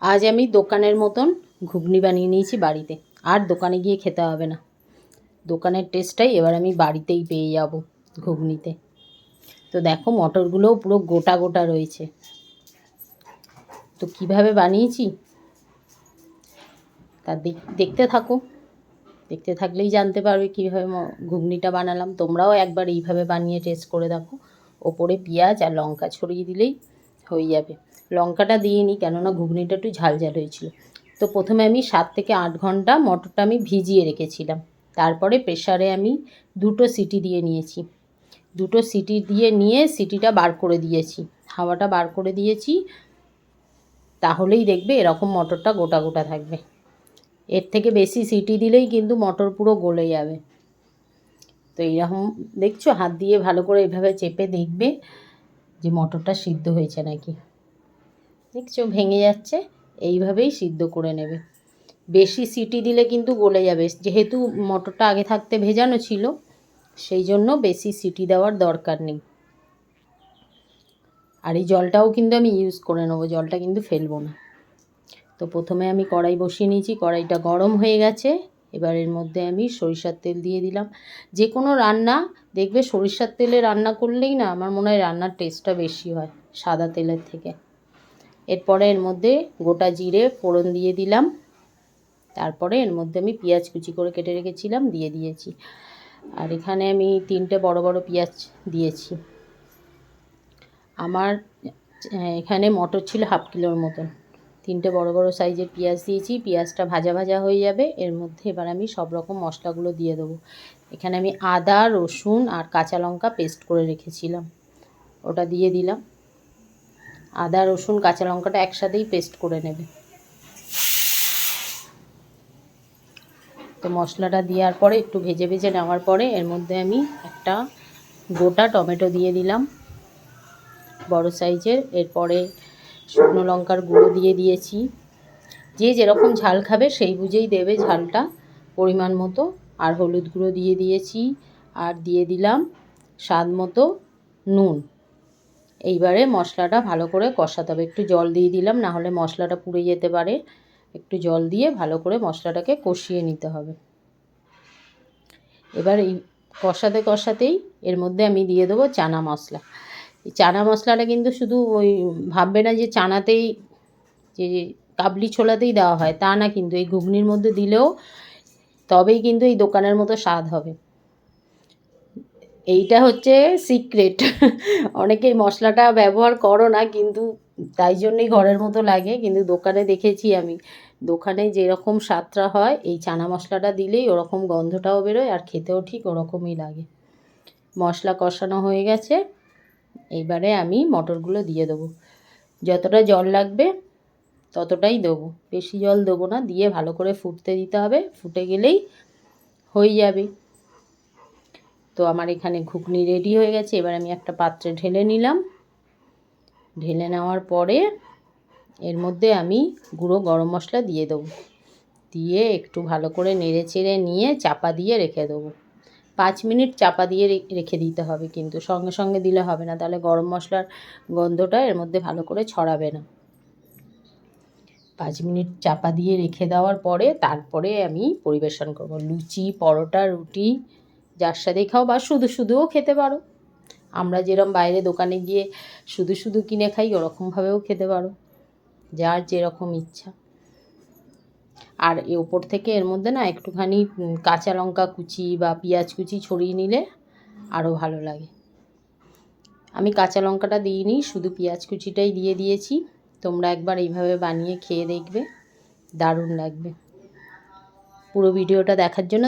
আজ আমি দোকানের মতন ঘুগনি বানিয়ে নিয়েছি বাড়িতে। আর দোকানে গিয়ে খেতে হবে না। দোকানের টেস্টটাই এবার আমি বাড়িতেই পেয়ে যাব ঘুগনিতে। তো দেখো মটরগুলোও পুরো গোটা গোটা রয়েছে। তো কীভাবে বানিয়েছি? তা দেখ- দেখতে থাকো। দেখতে থাকলেই জানতে পারবে কীভাবে ঘুগনিটা বানালাম। তোমরাও একবার এইভাবে বানিয়ে টেস্ট করে দেখো। ওপরে পেঁয়াজ আর লঙ্কা ছড়িয়ে দিলেই হয়ে যাবে। লঙ্কাটা দিইনি, কেননা ঘুগনিটা একটু ঝালঝাল ঝাল হয়েছিল। তো প্রথমে আমি সাত থেকে আট ঘণ্টা মটরটা আমি ভিজিয়ে রেখেছিলাম। তারপরে প্রেসারে আমি দুটো সিটি দিয়ে নিয়েছি। দুটো সিটি দিয়ে নিয়ে সিটিটা বার করে দিয়েছি। হাওয়াটা বার করে দিয়েছি, তাহলেই দেখবে এরকম মটরটা গোটা গোটা থাকবে। এর থেকে বেশি সিটি দিলেই কিন্তু মটর পুরো গলে যাবে। তো এইরকম দেখছ, হাত দিয়ে ভালো করে এভাবে চেপে দেখবে যে মটরটা সিদ্ধ হয়েছে নাকি। দেখছ ভেঙে যাচ্ছে, এইভাবেই সিদ্ধ করে নেবে। বেশি সিটি দিলে কিন্তু গলে যাবে। যেহেতু মটরটা আগে থাকতে ভেজানো ছিল, সেই জন্য বেশি সিটি দেওয়ার দরকার নেই। আর এই জলটাও কিন্তু আমি ইউজ করে নেব, জলটা কিন্তু ফেলব না। তো প্রথমে আমি কড়াই বসিয়ে নিয়েছি, কড়াইটা গরম হয়ে গেছে। এবার এর মধ্যে আমি সরিষার তেল দিয়ে দিলাম। যে কোনো রান্না, দেখবে সরিষার তেলে রান্না করলেই না, আমার মনে হয় রান্নার টেস্টটা বেশি হয়, সাদা তেলের থেকে। এরপরে এর মধ্যে গোটা জিরে ফোড়ন দিয়ে দিলাম। তারপরে এর মধ্যে আমি পেঁয়াজ কুচি করে কেটে রেখেছিলাম, দিয়ে দিয়েছি। আর এখানে আমি তিনটে বড় বড় পেঁয়াজ দিয়েছি। আমার এখানে মটর ছিল হাফ কিলোর মতন। তিনটে বড় বড় সাইজের পেঁয়াজ দিয়েছি, পেঁয়াজটা ভাজা ভাজা হয়ে যাবে। এর মধ্যে এবার আমি সব রকম মশলাগুলো দিয়ে দেবো। এখানে আমি আদা, রসুন আর কাঁচা লঙ্কা পেস্ট করে রেখেছিলাম। ওটা দিয়ে দিলাম। আদা, রসুন, কাঁচা লঙ্কাটা একসাথেই পেস্ট করে নেবে। তো মশলাটা দেওয়ার পরে, একটু ভেজে ভেজে নেওয়ার পরে, এর মধ্যে আমি একটা গোটা টমেটো দিয়ে দিলাম। বড় সাইজের, এরপরে শুকনো লঙ্কার গুঁড়ো দিয়ে দিয়েছি। যে যেরকম ঝাল খাবে, সেই বুঝেই দেবে ঝালটা পরিমাণ মতো। আর হলুদ গুঁড়ো দিয়ে দিয়েছি। আর দিয়ে দিলাম স্বাদ মতো নুন। এইবারে মশলাটা ভালো করে কষাতে হবে। একটু জল দিয়ে দিলাম, না হলে মশলাটা পুড়ে যেতে পারে। একটু জল দিয়ে ভালো করে মশলাটাকে কষিয়ে নিতে হবে। এবার এই কষাতে কষাতেই এর মধ্যে আমি দিয়ে দেবো চানা মশলা। এই চানা মশলাটা কিন্তু শুধু ওই ভাববে না যে চানাতেই, যে কাবলি ছোলাতেই দেওয়া হয়, তা না কিন্তু এই ঘুগনির মধ্যে দিলেও তবেই কিন্তু এই দোকানের মতো স্বাদ হবে। এইটা হচ্ছে সিক্রেট অনেকেই মশলাটা ব্যবহার করো না, কিন্তু তাই জন্যই ঘরের মতো লাগে, কিন্তু দোকানে দেখেছি আমি। দোকানে যেরকম স্বাদটা হয়, এই চানা মশলাটা দিলেই ওরকম গন্ধটাও বেরোয় আর খেতেও ঠিক ওরকমই লাগে। মশলা কষানো হয়ে গেছে এইবারে আমি মটরগুলো দিয়ে দেবো। যতটা জল লাগবে ততটাই দেবো। বেশি জল দেবো না, দিয়ে ভালো করে ফুটতে দিতে হবে। ফুটে গেলেই হয়ে যাবে। তো আমার এখানে ঘুগনি রেডি হয়ে গেছে। এবার আমি একটা পাত্রে ঢেলে নিলাম। ঢেলে নেওয়ার পরে এর মধ্যে আমি গুঁড়ো গরম মশলা দিয়ে দেবো। দিয়ে একটু ভালো করে নেড়ে চেড়ে নিয়ে চাপা দিয়ে রেখে দেবো। পাঁচ মিনিট চাপা দিয়ে রেখে দিতে হবে কিন্তু, সঙ্গে সঙ্গে দিলে হবে না। তাহলে গরম মশলার গন্ধটা এর মধ্যে ভালো করে ছড়াবে না। পাঁচ মিনিট চাপা দিয়ে রেখে দেওয়ার পরে তারপরে আমি পরিবেশন করব। লুচি, পরোটা, রুটি যার সাথেই খাও বা শুধু শুধুও খেতে পারো। আমরা যেরকম বাইরে দোকানে গিয়ে শুধু শুধু কিনে খাই ওরকমভাবেও খেতে পারো। যার যেরকম ইচ্ছা। আর এ ওপর থেকে এর মধ্যে না একটুখানি কাঁচা লঙ্কা কুচি বা পেঁয়াজ কুচি ছড়িয়ে নিলে আরও ভালো লাগে। আমি কাঁচা লঙ্কাটা দিইনি, শুধু পেঁয়াজ কুচিটাই দিয়ে দিয়েছি। তোমরা একবার এইভাবে বানিয়ে খেয়ে দেখবে। দারুণ লাগবে। পুরো ভিডিওটা দেখার জন্য